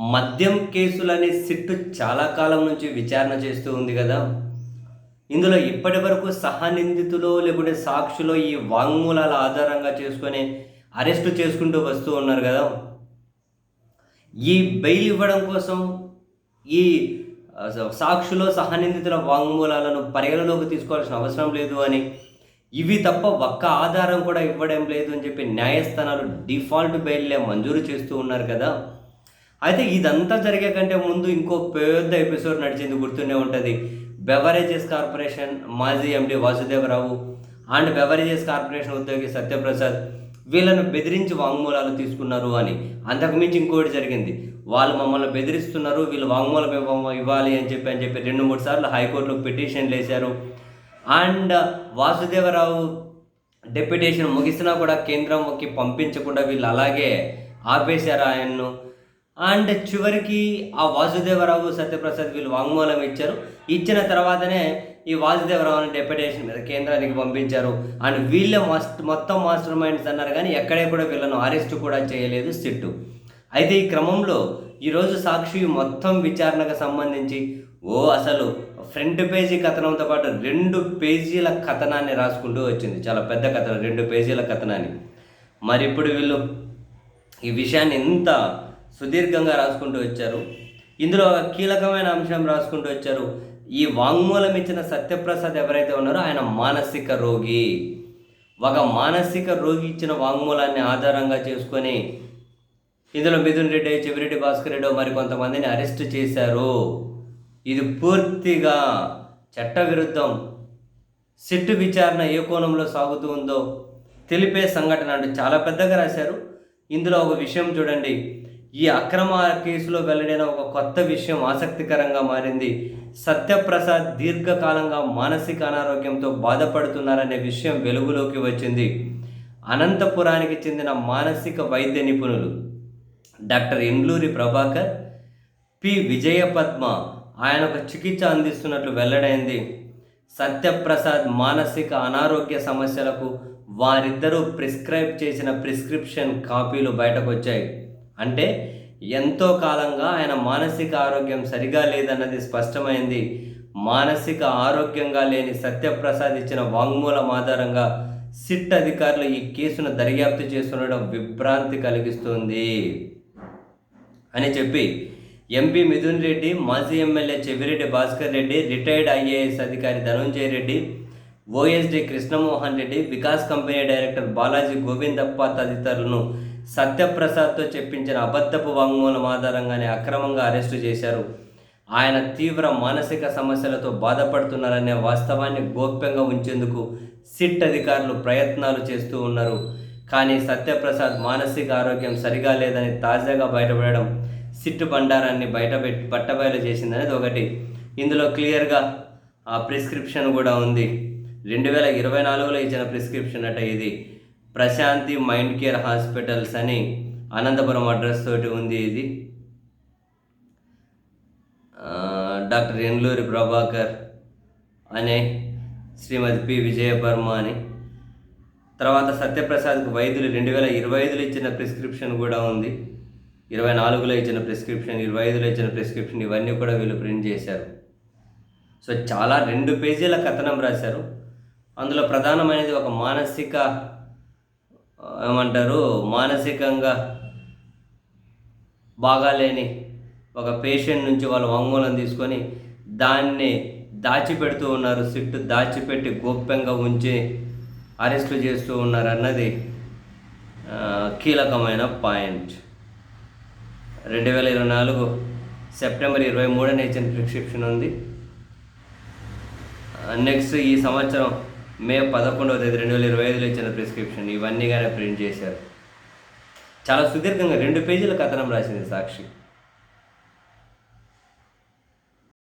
మద్యం కేసులనే సిట్టు చాలా కాలం నుంచి విచారణ చేస్తూ ఉంది కదా. ఇందులో ఇప్పటి వరకు సహనిందితులు లేకుంటే సాక్షులు ఈ వాంగ్మూలాల ఆధారంగా చేసుకొని అరెస్ట్ చేసుకుంటూ వస్తూ ఉన్నారు కదా. ఈ బెయిల్ ఇవ్వడం కోసం ఈ సాక్షులో సాక్షులు సహనిందితుల వాంగ్మూలాలను పరిగణలోకి తీసుకోవాల్సిన అవసరం లేదు అని ఇవి తప్ప ఒక్క ఆధారం కూడా ఇవ్వడం లేదు అని చెప్పి న్యాయస్థానాలు డిఫాల్ట్ బెయిల్లే మంజూరు చేస్తూ ఉన్నారు కదా. అయితే ఇదంతా జరిగే కంటే ముందు ఇంకో పెద్ద ఎపిసోడ్ నడిచింది గుర్తునే ఉంటుంది. బెవరేజెస్ కార్పొరేషన్ మాజీ MD Vasudeva Rao and beverages corporation ఉద్యోగి సత్యప్రసాద్ వీళ్ళను బెదిరించి వాంగ్మూలాలు తీసుకున్నారు అని. అంతకుమించి ఇంకోటి జరిగింది. వాళ్ళు మమ్మల్ని బెదిరిస్తున్నారు వీళ్ళు వాంగ్మూలం ఇవ్వాలి అని చెప్పి అని చెప్పి రెండు మూడు సార్లు హైకోర్టులో పిటిషన్లు వేశారు. అండ్ వాసుదేవరావు డెప్యుటేషన్ ముగిసినా కూడా కేంద్రంకి పంపించకుండా వీళ్ళు అలాగే ఆపేశారు ఆయన్ను. అండ్ చివరికి ఆ వాసుదేవరావు సత్యప్రసాద్ వీళ్ళు వాంగ్మూలం ఇచ్చారు. ఇచ్చిన తర్వాతనే ఈ వాసుదేవరావుని డెప్యుటేషన్ మీద కేంద్రానికి పంపించారు. అండ్ వీళ్ళే మస్ట్ మొత్తం మాస్టర్ మైండ్స్ అన్నారు కానీ ఎక్కడే కూడా వీళ్ళను అరెస్ట్ కూడా చేయలేదు సిట్టు. అయితే ఈ క్రమంలో ఈరోజు సాక్షి మొత్తం విచారణకు సంబంధించి ఓ అసలు ఫ్రంట్ పేజీ కథనంతో పాటు రెండు పేజీల కథనాన్ని రాసుకుంటూ వచ్చింది. చాలా పెద్ద కథనం రెండు పేజీల కథనాన్ని. మరి ఇప్పుడు వీళ్ళు ఈ విషయాన్ని ఎంత సుదీర్ఘంగా రాసుకుంటూ వచ్చారు. ఇందులో ఒక కీలకమైన అంశం రాసుకుంటూ వచ్చారు. ఈ వాంగ్మూలం ఇచ్చిన సత్యప్రసాద్ ఎవరైతే ఉన్నారో ఆయన మానసిక రోగి. ఒక మానసిక రోగి ఇచ్చిన వాంగ్మూలాన్ని ఆధారంగా చేసుకొని ఇందులో మిథున్ రెడ్డి చెవిరెడ్డి భాస్కర్ రెడ్డి మరి కొంతమందిని అరెస్ట్ చేశారు. ఇది పూర్తిగా చట్టవిరుద్ధం. సిట్టు విచారణ ఏ కోణంలో సాగుతూ ఉందో తెలిపే సంఘటన అంటే చాలా పెద్దగా రాశారు. ఇందులో ఒక విషయం చూడండి. ఈ అక్రమ కేసులో వెల్లడైన ఒక కొత్త విషయం ఆసక్తికరంగా మారింది. సత్యప్రసాద్ దీర్ఘకాలంగా మానసిక అనారోగ్యంతో బాధపడుతున్నారనే విషయం వెలుగులోకి వచ్చింది. అనంతపురానికి చెందిన మానసిక వైద్య నిపుణులు డాక్టర్ ఎండ్లూరి ప్రభాకర్ పి. విజయపద్మ ఆయనకు చికిత్స అందిస్తున్నట్లు వెల్లడైంది. సత్యప్రసాద్ మానసిక అనారోగ్య సమస్యలకు వారిద్దరూ ప్రిస్క్రైబ్ చేసిన ప్రిస్క్రిప్షన్ కాపీలు బయటకు వచ్చాయి అంటే ఎంతో కాలంగా ఆయన మానసిక ఆరోగ్యం సరిగా లేదన్నది స్పష్టమైంది. మానసిక ఆరోగ్యంగా లేని సత్యప్రసాద్ ఇచ్చిన వాంగ్మూలం ఆధారంగా సిట్ అధికారులు ఈ కేసును దర్యాప్తు చేస్తుండడం విభ్రాంతి కలిగిస్తుంది అని చెప్పి ఎంపీ మిథున్ రెడ్డి మాజీ MLA Chevireddy Bhaskar Reddy retired IAS అధికారి Dhananjaya Reddy OSD Krishnamohan Reddy Vikas company director Balaji Govindappa తదితరులను సత్యప్రసాద్తో చెప్పించిన అబద్ధపు వాంగ్మూలం ఆధారంగానే అక్రమంగా అరెస్టు చేశారు. ఆయన తీవ్ర మానసిక సమస్యలతో బాధపడుతున్నారనే వాస్తవాన్ని గోప్యంగా ఉంచేందుకు సిట్ అధికారులు ప్రయత్నాలు చేస్తూ ఉన్నారు. కానీ సత్యప్రసాద్ మానసిక ఆరోగ్యం సరిగా లేదని తాజాగా బయటపడడం సిట్టు బండారాన్ని బయట బట్టబయలు చేసిందనేది ఒకటి. ఇందులో క్లియర్గా ఆ ప్రిస్క్రిప్షన్ కూడా ఉంది. రెండు వేల ఇరవై నాలుగులో ఇచ్చిన ప్రిస్క్రిప్షన్ అట ఇది. ప్రశాంతి మైండ్ కేర్ హాస్పిటల్స్ అని అనంతపురం అడ్రస్ తోటి ఉంది ఇది. డాక్టర్ ఎండ్లూరి ప్రభాకర్ అనే శ్రీమతి పి విజయవర్మ అని. తర్వాత సత్యప్రసాద్కు వైద్యులు రెండు వేల ఇరవై ఐదులో ఇచ్చిన ప్రిస్క్రిప్షన్ కూడా ఉంది. ఇరవై నాలుగులో ఇచ్చిన ప్రిస్క్రిప్షన్ ఇరవై ఐదులో ఇచ్చిన ప్రిస్క్రిప్షన్ ఇవన్నీ కూడా వీళ్ళు ప్రింట్ చేశారు. సో చాలా రెండు పేజీల కథనం రాశారు. అందులో ప్రధానమైనది ఒక మానసిక ఏమంటారు మానసికంగా బాగాలేని ఒక పేషెంట్ నుంచి వాళ్ళు వాంగ్మూలం తీసుకొని దాన్ని దాచిపెడుతూ ఉన్నారు. సిట్టు దాచిపెట్టి గోప్యంగా ఉంచి అరెస్టు చేస్తూ ఉన్నారు అన్నది కీలకమైన పాయింట్. రెండు వేల ఇరవై నాలుగు సెప్టెంబర్ ఇరవై మూడున ఇచ్చిన ప్రిస్క్రిప్షన్ ఉంది. నెక్స్ట్ ఈ సంవత్సరం మే పదకొండవ తేదీ రెండు వేల ఇరవై ఐదులో ఇచ్చిన ప్రిస్క్రిప్షన్. ఇవన్నీ కానీ ప్రింట్ చేశారు. చాలా సుదీర్ఘంగా రెండు పేజీల కథనం రాసింది సాక్షి.